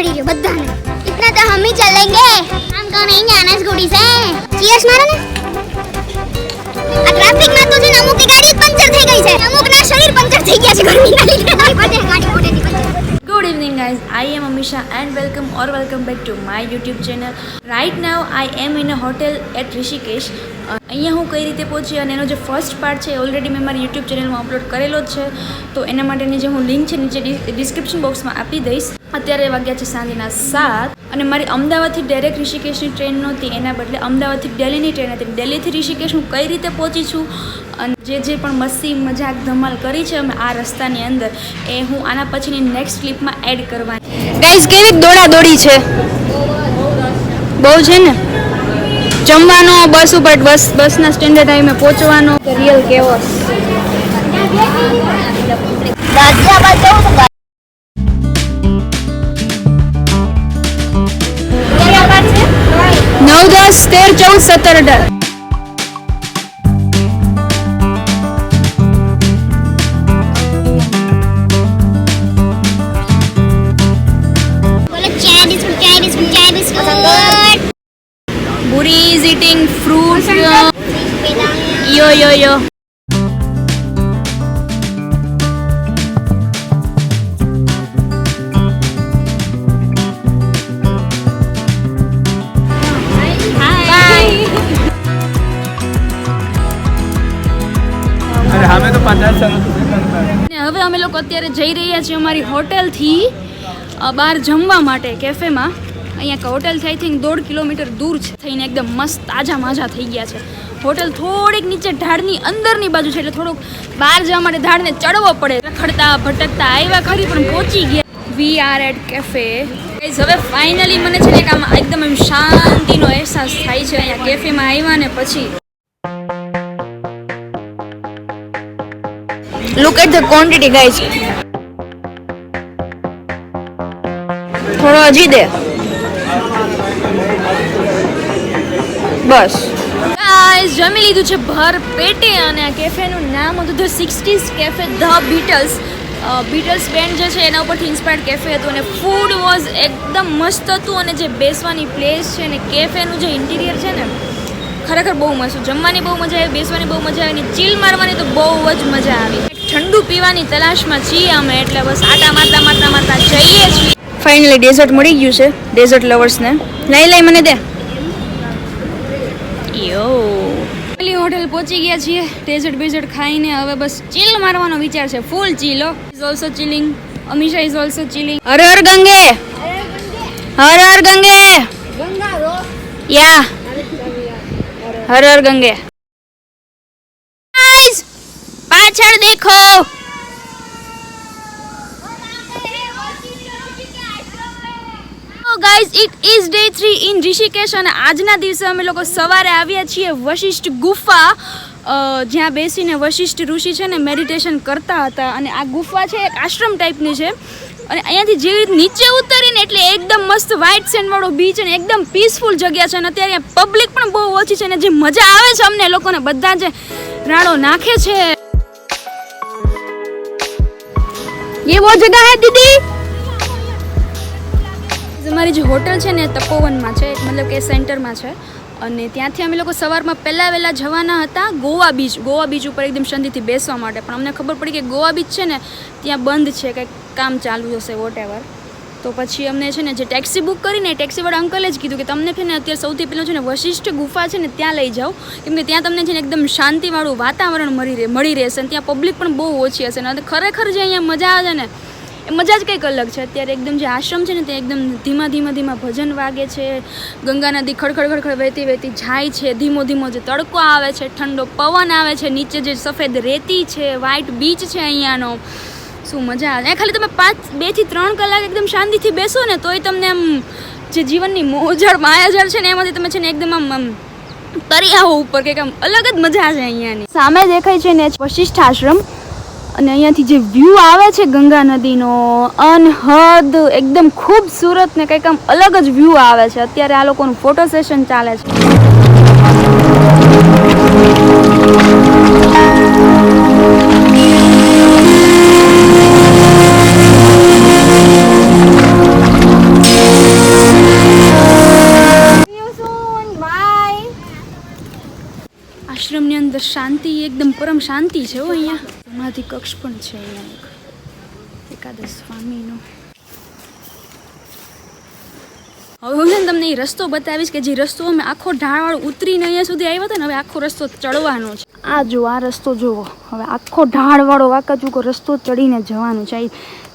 ચડી રહ્યો બધાને इतना तो हम ही चलेंगे हम को नहीं जाना स्कूटी से चीयर्स मारो ને આ ટ્રાફિકમાં તો છે ને અમુક ગાડી પંચર થઈ ગઈ છે અમુકના શરીર પંચર થઈ ગયા છે ગરમીના લીધે બધે ગાડી ફૂટેથી puncture Good evening, guys. I am Amisha and welcome or welcome back to my YouTube channel. Right now, I am in a hotel at Rishikesh. અ, અહીંયા હું કઈ રીતે પહોંચી અને એનો જે ફર્સ્ટ પાર્ટ છે ઓલરેડી મેં મારી યુટ્યુબ ચેનલમાં અપલોડ કરેલો જ છે તો એના માટેની જે હું લિંક છે નીચે ડિસ્ક્રિપ્શન બોક્સમાં આપી દઈશ અત્યારે વાગ્યા છે સાંજના સાત અને મારી અમદાવાદથી ડાયરેક્ટ ઋષિકેશની ટ્રેન નહોતી, એના બદલે અમદાવાદથી દિલ્હીની ટ્રેન હતી. દિલ્હીથી ઋષિકેશ હું કઈ રીતે પહોંચી છું? અને જે જે પણ મસ્તી, મજાક, ધમાલ કરી છે અમે આ રસ્તાની અંદર, એ હું આના પછીની નેક્સ્ટ ક્લિપમાં એડ કરવાની. ગાઈઝ કેવી દોડા દોડી છે? બહુ છે ને? જમવાનો, બસ ઉપર, બસ, બસના સ્ટેન્ડર્ડ ટાઈમે પહોંચવાનો. રિયલ કેવો ગાઝિયાબાદ જવું John Saturday. Buri is eating fruit. Yo, yo, yo. ને હવે અમે લોકો અત્યારે જઈ રહ્યા છીએ અમારી હોટેલથી બહાર જમવા માટે, કેફેમાં. અહીંયા હોટેલથી આઈ થિંક દોઢ કિલોમીટર દૂર છે. થઈને એકદમ મસ્ત તાજા માજા થઈ ગયા છે. હોટેલ થોડીક નીચે ઢાળની અંદરની બાજુ છે, એટલે થોડુંક બહાર જવા માટે ઢાળને ચડવો પડે. રખડતા, ભટકતા આવ્યા ખરી, પણ પહોંચી ગયા. વી આર એટ કેફે હવે ફાઇનલી મને છે ને કે આમ એકદમ એમ શાંતિનો અહેસાસ થાય છે, અહીંયા કેફેમાં આવ્યા ને પછી. Look at the quantity guys થોડો હજી દે. બસ. ગાઈઝ જમી લીધું છે ભર પેટે અને આ કેફેનું નામ હતું the sixties cafe the Beatles Beatles band જે છે, એના ઉપરથી ઇન્સ્પાયર્ડ કેફે હતું અને ફૂડ વોઝ એકદમ મસ્ત હતું અને જે બેસવાની પ્લેસ છે ને કેફેનું જે ઇન્ટિરિયર છે ને, ખરેખર બહુ મસ્ત. જમવાની બહુ મજા આવી, બેસવાની બહુ મજા આવી અને ચીલ મારવાની તો બહુ જ મજા આવી. ઠંડુ પીવાની તલાશમાં છીએ અમે એટલે બસ આટા મારતા મારતા મારતા જઈએ છીએ. ફાઇનલી ડેઝર્ટ મળી ગયું છે ડેઝર્ટ લવર્સને લઈ લઈ મને દે. યો. પેલી હોટેલ પહોંચી ગયા છીએ ડેઝર્ટ બેઝર્ટ ખાઈને હવે બસ ચીલ મારવાનો વિચાર છે full Chilo is also chilling Amisha is also chilling હર હર ગંગે. હર હર ગંગે. યા. હર હર ગંગે Guys, પાછળ દેખો. Guys it is day three in Rishikesh અને આજના દિવસે અમે લોકો સવારે આવ્યા છીએ વશિષ્ઠ ગુફા જ્યાં બેસીને વશિષ્ઠ ઋષિ છે ને મેડિટેશન કરતા હતા. અને આ ગુફા છે એક આશ્રમ ટાઈપની છે. અને અહીંયાથી જેવી રીતે નીચે ઉતરીને એટલે એકદમ મસ્ત વ્હાઇટ સેન્ડ વાળો બીચ અને એકદમ પીસફુલ જગ્યા છે. અને અત્યારે પબ્લિક પણ બહુ ઓછી છે અને જે મજા આવે છે અમને લોકોને, બધા જે રાડો નાખે છે. ये वो જગ્યા હે દીદી અમારી જે હોટલ છે ને તપોવનમાં છે મતલબ કે સેન્ટરમાં છે અને ત્યાંથી અમે લોકો સવારમાં પહેલાં વહેલાં જવાના હતા ગોવા બીચ ગોવા બીચ ઉપર એકદમ શાંતિથી બેસવા માટે પણ અમને ખબર પડી કે ગોવા બીચ છે ને ત્યાં બંધ છે કંઈક કામ ચાલુ હશે વોટ એવર તો પછી અમને છે ને જે ટેક્સી બુક કરીને ટેક્સીવાળા અંકલે જ કીધું કે તમને છે ને અત્યારે સૌથી પહેલાં છે ને વશિષ્ઠ ગુફા છે ને ત્યાં લઈ જાઓ. કેમ ત્યાં તમને છે ને એકદમ શાંતિવાળું વાતાવરણ મળી રહે, મળી રહેશે અને ત્યાં પબ્લિક પણ બહુ ઓછી હશે. અને ખરેખર જે અહીંયા મજા આવે છે ને, એ મજા જ કંઈક અલગ છે. અત્યારે એકદમ જે આશ્રમ છે ને તે એકદમ ધીમા ધીમા ધીમા ભજન વાગે છે. ગંગા નદી ખડખડ ખડખડ વહેતી વહેતી જાય છે. ધીમો ધીમો જે તડકો આવે છે, ઠંડો પવન આવે છે. નીચે જે સફેદ રેતી છે વ્હાઇટ બીચ છે અહીંયાનો. શું મજા આવે? ખાલી તમે પાંચ, બેથી ત્રણ કલાક એકદમ શાંતિથી બેસો ને, તોય તમને આમ જે જીવનની મોજડ માયાજળ છે ને, એમાંથી તમે છે ને એકદમ આમ આમ તરી આવો ઉપર કંઈક આમ અલગ જ મજા છે અહીંયાની. સામે દેખાય છે ને વશિષ્ઠ આશ્રમ. અને અહીંયાથી જે વ્યૂ આવે છે ગંગા નદીનો, અનહદ, એકદમ ખૂબસૂરત ને કંઈક આમ અલગ જ વ્યૂ આવે છે. અત્યારે આ લોકોનું ફોટો સેશન ચાલે છે. શાંતિ એકદમ પરમ શાંતિ છે હો અહીંયા. સમાધિ કક્ષ પણ છે અહીંયા એક. એકાદશ સ્વામીનો. હવે હું છે ને તમને એ રસ્તો બતાવીશ કે જે રસ્તો અમે આખો ઢાળવાળો ઉતરીને અહીંયા સુધી આવ્યો હતો ને હવે આખો રસ્તો ચડવાનો છે. આ જો આ રસ્તો જુઓ હવે આખો ઢાળવાળો વાંકાચૂકો રસ્તો ચડીને જવાનું છે.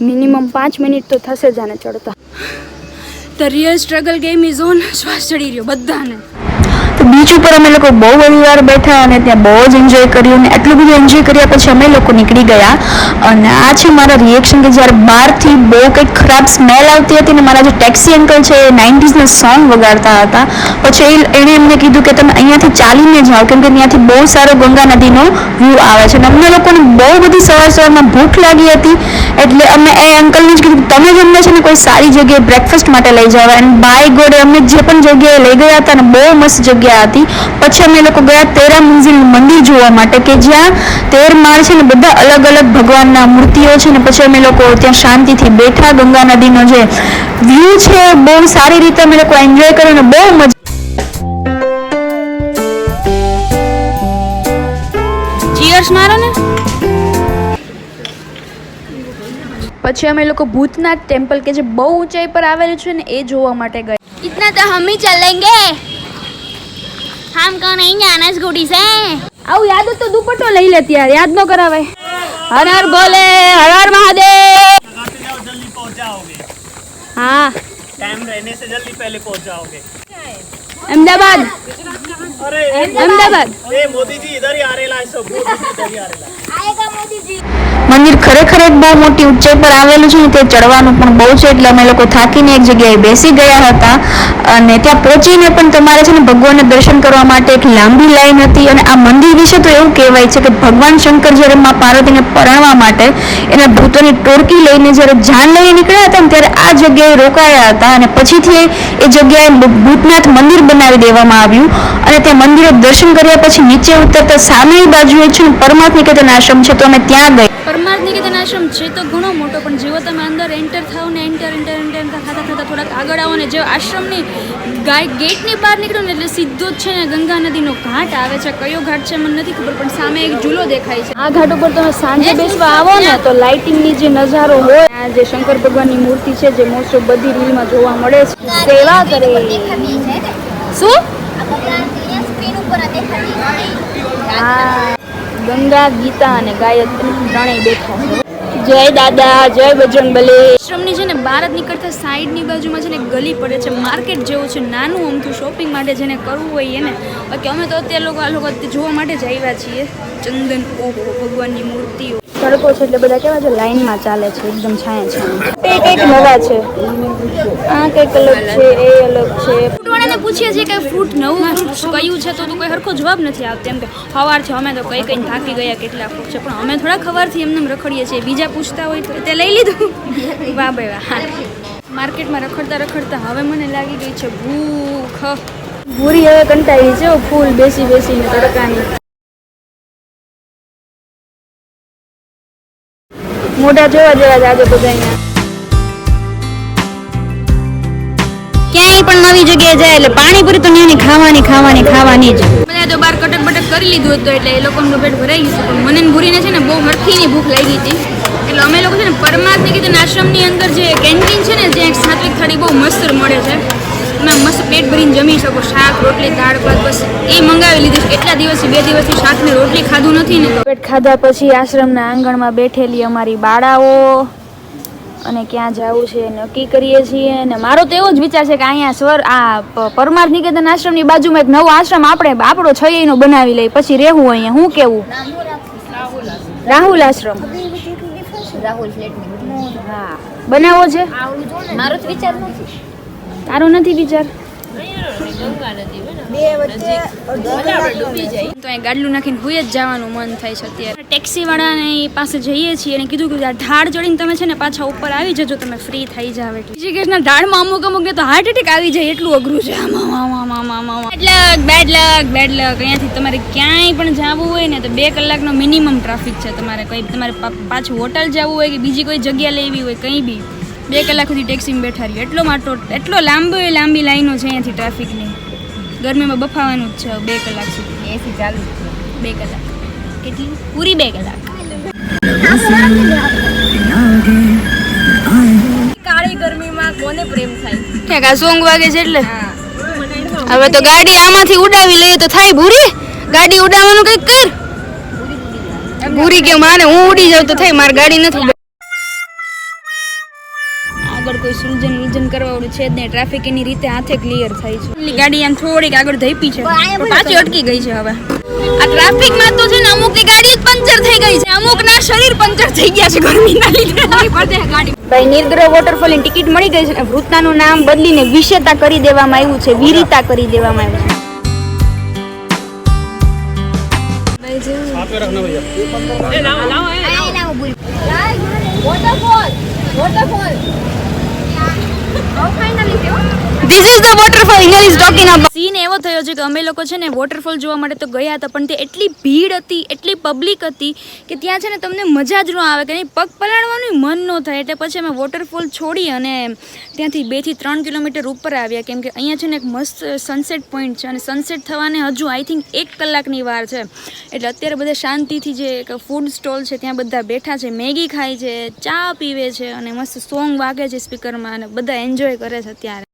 મિનિમમ પાંચ મિનિટ તો થશે જ આને ચડતા. The real struggle game is on શ્વાસ ચડી રહ્યો બધાને. બીચ ઉપર અમે લોકો બહુ વાર બેઠા અને ત્યાં બહુ જ એન્જોય કર્યું અને એટલું બધું એન્જોય કર્યા પછી અમે લોકો નીકળી ગયા. અને આ છે મારા રિએક્શન કે જ્યારે બહારથી બહુ કંઈક ખરાબ સ્મેલ આવતી હતી ને મારા જે ટેક્સી અંકલ છે એ નાઇન્ટીઝના સોંગ વગાડતા હતા. પછી એણે એમને કીધું કે તમે અહીંયાથી ચાલીને જાઓ, કેમ કે ત્યાંથી બહુ સારો ગંગા નદીનો વ્યૂ આવે છે. અને અમને લોકોને બહુ બધી સવાર સવારમાં ભૂખ લાગી હતી. એટલે અમે, એ અંકલને જ કીધું, તમે જ અમને છે ને કોઈ સારી જગ્યાએ બ્રેકફાસ્ટ માટે લઈ જાવ. એન્ડ બાય ગોડે અમને જે પણ જગ્યાએ લઈ ગયા હતા ને બહુ મસ્ત જગ્યા ગયા હતી. પછી અમે લોકો ગયા તેરા મંજિલ મંદિર જોવા માટે કે જ્યાં તેર માળ છે ને બધા અલગ અલગ ભગવાનના મૂર્તિઓ છે ને પછી અમે લોકો ત્યાં શાંતિથી બેઠા. ગંગા નદીનો જે વ્યૂ છે બહુ સારી રીતે અમે લોકો એન્જોય કર્યો ને બહુ મજા ચીયર્સ મારો ને. પછી અમે લોકો ભૂતનાથ ટેમ્પલ કે જે બહુ ઊંચાઈ પર આવેલું છે ને એ જોવા માટે ગયા ઇતના તો હમ ચલેંગે. चलेंगे हमको नहीं जाना स्कूटी से આવું યાદ હોય તો દુપટ્ટો લઈ લેતી યાર યાદ ન કરાવાય હર હર બોલે હર હર મહાદેવ जाओ जल्दी पहुंच जाओगे હા टाइम रहने से जल्दी पहले पहुंच जाओगे અમદાવાદ अरे અમદાવાદ ए मोदी जी इधर ही आ रहे ला सब मोदी जी इधर ही आ रहे ला आएगा मोदी जी મંદિર ખરેખર એક બહુ મોટી ઊંચાઈ પર આવેલું છે તે ચડવાનું પણ બહુ છે, એટલે અમે લોકો થાકીને એક જગ્યાએ બેસી ગયા હતા. અને ત્યાં પહોંચીને પણ તમારે છે ને ભગવાનને દર્શન કરવા માટે એક લાંબી લાઈન હતી અને આ મંદિર વિશે તો એવું કહેવાય છે કે ભગવાન શંકર જ્યારે મા પાર્વતીને પરણવા માટે એના ભૂતોની ટોળકી લઈને જ્યારે જાન લઈને નીકળ્યા હતા ને ત્યારે આ જગ્યાએ રોકાયા હતા અને પછીથી એ જગ્યાએ ભૂતનાથ મંદિર બનાવી દેવામાં આવ્યું. અને ત્યાં મંદિરે દર્શન કર્યા પછી નીચે ઉતરતા સામેની બાજુએ છે પરમાત્મ નિકેતન આશ્રમ છે, તો અમે ત્યાં ગયા પરમાર્થ નિકેતન આશ્રમ છે તો ઘણો મોટો પણ જેવો તમે અંદર એન્ટર થાવ ને એન્ટર એન્ટર એન્ટર એન્ટર થતા થતા થોડાક આગળ આવો ને જે આશ્રમની ગાય ગેટની બહાર નીકળો ને એટલે સીધો જ છે ને ગંગા નદીનો ઘાટ આવે છે. કયો ઘાટ છે મને નથી ખબર પણ સામે એક ઝૂલો દેખાય છે. આ ઘાટ ઉપર તમે સાંજે બેસવા આવો ને તો લાઇટિંગની જે નજારો હોય આ જે શંકર ભગવાનની મૂર્તિ છે જે મોસ્ટ ઓફ બધી રીલમાં જોવા મળે છે સેવા કરે શું? આ ગંગા, ગીતા અને ગાયત્રી ત્રણેય બેઠા છે. જય દાદા, જય બજરંગ બલી આશ્રમની છે ને બહાર જ નીકળતા સાઈડની બાજુમાં છે ને ગલી પડે છે, માર્કેટ જેવું છે, નાનું અમથું શોપિંગ માટે જેને કરવું હોય એને. બાકી અમે તો અત્યારે લોકો આ લોકો જોવા માટે જ આવ્યા છીએ. ચંદન, ઓહો, ભગવાનની મૂર્તિઓ. સડકો છે એટલે બધા કેવા છે લાઈનમાં ચાલે છે એકદમ છાયા છે. એ કંઈક નવા છે. આ કંઈક અલગ છે એ અલગ છે. ફ્રૂટવાળાને પૂછીએ છીએ કે ફ્રૂટ નવું ફ્રૂટ કયું છે તો કોઈ હરખો જવાબ નથી આપતો એમ કે સવારથી અમે તો કઈ કઈ થાકી ગયા કેટલા ફ્રૂટ છે પણ અમે થોડા ખવારથી એમને એમ રખડીએ છીએ. બીજા પૂછતા હોય તો તે લઈ લીધું. વાહ ભાઈ વાહ માર્કેટમાં રખડતા રખડતા હવે મને લાગી ગઈ છે ભૂખ. ભૂરી હવે કંટાળી છે ફૂલ બેસી બેસીને તડકાની. મોઢા જોવા જેવા જ આજે બધા અહીંયા. ક્યાંય પણ નવી જગ્યાએ જાય એટલે પાણીપુરી તો ત્યાંની ખાવાની ખાવાની ખાવાની જ. બધા તો બાર કટક બટક કરી લીધું હતું એટલે એ લોકોનું પેટ ભરાઈ ગયું હતું પણ મને ભૂરીને છે ને બહુ હરખીની ભૂખ લાગી હતી. એટલે અમે લોકો છે ને પરમાર્થ નિકેતન આશ્રમની અંદર જે કેન્ટીન છે ને જે એક સાત્વિક થાળી બહુ મસ્ત મળે છે. તમે મસ્ત પેટ ભરીને જમી શકો શાક રોટલી દાળ ભાત બસ એ મંગાવી લીધું કેટલા દિવસથી બે દિવસથી શાક ને રોટલી ખાધું નથી ને. તો પેટ ખાધા પછી આશ્રમના આંગણમાં બેઠેલી અમારી બાળાઓ અને ક્યાં જવું છે નક્કી કરીએ છીએ. અને મારો તો એવો જ વિચાર છે કે અહીંયા સ્વર આ પરમાર્થ નિકેતન આશ્રમની બાજુમાં એક નવો આશ્રમ આપણે આપણો છયનો બનાવી લઈ પછી રહેવું અહીંયા. હું કેવું? રાહુલ આશ્રમ. રાહુલ હા. બનાવો છે? મારો જ વિચાર નથી. તારો નથી વિચાર તો અહીં ગાડલું નાખીને હુઈ જ જવાનું મન થાય છે અત્યારે. પાસે જઈએ છીએ અને કીધું કે ઢાળ ચડીને તમે છે ને પાછા ઉપર આવી જજો તમે ફ્રી થઈ જાવ એટલે. ઢાળમાં અમુક અમુક ને તો હાર્ટ એટેક આવી જાય એટલું અઘરું છે. આમાં આમાં આમાં આમાં bad luck bad luck bad luck અહીંયાથી તમારે ક્યાંય પણ જવું હોય ને તો બે કલાકનો મિનિમમ ટ્રાફિક છે તમારે. કંઈ તમારે પાછું હોટલ જવું હોય કે બીજી કોઈ જગ્યા લેવી હોય કંઈ બી. બે કલાક સુધી ટેક્સીમાં બેઠા રહીએ. એટલો માટો એટલો લાંબો એ લાંબી લાઈનો છે અહીંયાથી ટ્રાફિકની ગરમીમાં બફાવાનું જ છે બે કલાક સુધી. એસી ચાલુ બે કલાક. કેટલી? પૂરી બે કલાક. કાળી ગરમીમાં કોને પ્રેમ થાય? ઠેક આ સોંગ વાગે છે એટલે. હવે તો ગાડી આમાંથી ઉડાવી લઈએ તો થાય ભૂરી. ગાડી ઉડાવવાનું કંઈક કર. ભૂરી કે મારે હું ઉડી જાઉં તો થાય મારી ગાડી નથી. આગળ કોઈ સુલજન ઉલજન કરવાવાળું છે જ નહીં. ટ્રાફિક એની રીતે હાથે ક્લિયર થાય છે. ગાડી આમ થોડીક આગળ ધઈપી છે. પાછી અટકી ગઈ છે હવે. આ ટ્રાફિકમાં તો છે ને અમુક ગાડી પંચર થઈ ગઈ છે. અમુક ના શરીર પંચર થઈ ગયા છે ગરમીના લીધે. ગાડી. ભાઈ નિર્ગ્રહ વોટરફોલની ટિકિટ મળી ગઈ છે અને વૃત્તાનું નામ બદલીને વિશેતા કરી દેવામાં આવ્યું છે વીરિતા કરી દેવામાં આવ્યું છે. This is the waterfall here is talking about scene એવો થયો છે કે અમે લોકો છે ને વોટરફોલ જોવા માટે તો ગયા હતા, પણ તે એટલી ભીડ હતી, એટલી પબ્લિક હતી કે ત્યાં છે ને તમને મજા જ ન આવે, કે નહીં? પગ પલાળવાનું મન ન થાય, એટલે પછી અમે વોટરફોલ છોડી અને ત્યાંથી બેથી ત્રણ કિલોમીટર ઉપર આવ્યા, કેમ કે અહીંયા છે ને એક મસ્ત સનસેટ પોઈન્ટ છે અને સનસેટ થવાને હજુ આઈ થિંક એક કલાકની વાર છે. એટલે અત્યારે બધા શાંતિથી જે એક ફૂડ સ્ટોલ છે, ત્યાં બધા બેઠા છે, મેગી ખાય છે, ચા પીવે છે અને મસ્ત સોંગ વાગે છે સ્પીકરમાં અને બધા એન્જોય એન્જોય કરે છે અત્યારે.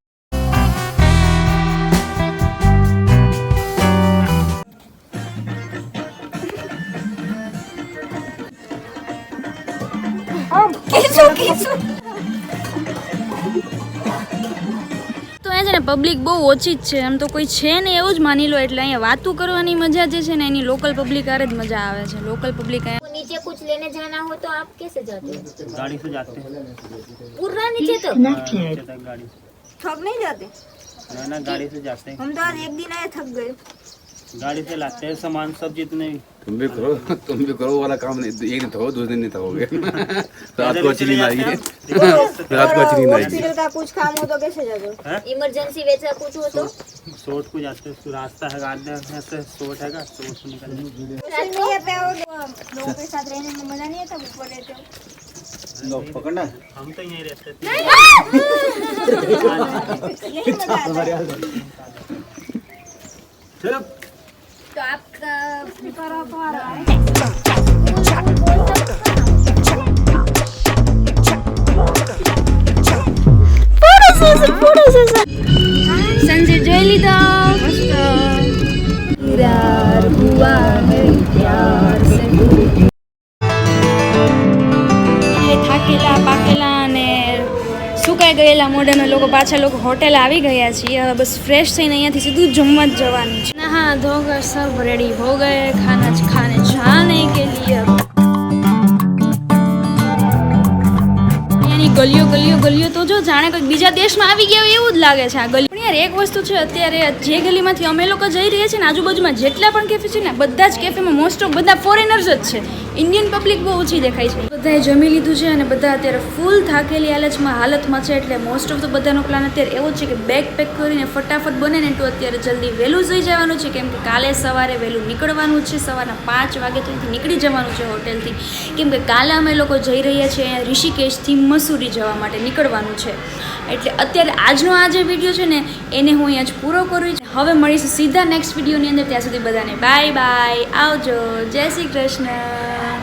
તો એ છે ને પબ્લિક બહુ ઓછી જ છે. એમ તો કોઈ છે ને એવું જ માની લો. એટલે અહીંયા વાતું કરવાની મજા જે છે ને એની લોકલ પબ્લિક આરે જ મજા આવે છે. લોકલ પબ્લિક અહીંયા लेने जाना हो तो आप कैसे जाते हो? गाड़ी से जाते हैं। पूरा नीचे हाँ, तो थक नहीं जाते? ना ना गाड़ी से जाते हैं। हम तो आज एक दिन आए थक गए। गाड़ी से लाते हैं सामान सब जितने भी तुम भी करो तुम भी करो वाला काम नहीं एक दिन थको दूसरे दिन नहीं थकोगे रात को अच्छी नींद आएगी रात को अच्छी नींद आएगी का कुछ काम हो तो कैसे जाते इमरजेंसी वैसा कुछ हो तो? सोट को जाते हैं रास्ता है गाड़ी ऐसे सोट है सोट से निकल लोगों के साथ रहने में मज़ा नहीं आता ऊपर रहते हो? पकड़ना हम तो यहीं रहते थे। तो आप સનસેટ જોઈ લીધો મસ્ત હીરાર હુઆ સુકાઈ ગયેલા મોઢાના લોકો પાછા લોકો હોટેલ આવી ગયા છીએ. હવે બસ ફ્રેશ થઈને અહીંયાથી સીધું જમવા જ જવાનું છે. હા ધોગર સબ રેડી હો ગયે, ખાના ખાને જાને કે લીએ. ગલીઓ ગલીઓ ગલીઓ તો જો જાણે કોઈ બીજા દેશમાં આવી ગયા એવું જ લાગે છે આ યાર એક વસ્તુ છે, અત્યારે જે ગલીમાંથી અમે લોકો જઈ રહ્યા છીએ ને, આજુબાજુમાં જેટલા પણ કેફે છે ને, બધા જ કેફેમાં મોસ્ટ ઓફ બધા ફોરેનર્સ જ છે. ઇન્ડિયન પબ્લિક બહુ ઓછી દેખાય છે. બધાએ જમી લીધું છે અને બધા અત્યારે ફૂલ થાકેલી હાલતમાં હાલતમાં છે એટલે મોસ્ટ ઓફ તો બધાનો પ્લાન અત્યારે એવો છે કે બેગ પેક કરીને ફટાફટ બને ને તો અત્યારે જલ્દી વહેલું જઈ જવાનું છે, કેમ કે કાલે સવારે વહેલું નીકળવાનું છે, સવારના પાંચ વાગે તો અહીંથી નીકળી જવાનું છે હોટેલથી. કેમ કે કાલે અમે લોકો જઈ રહ્યા છીએ અહીંયા ઋષિકેશથી મસૂરી જવા માટે નીકળવાનું છે. એટલે અત્યારે આજનો આ જે વીડિયો છે ને એને હું અહીંયા જ પૂરો કરું છું. હવે મળીશું સીધા નેક્સ્ટ વિડીયોની અંદર. ત્યાં સુધી બધાને બાય બાય આવજો. જય શ્રી કૃષ્ણ.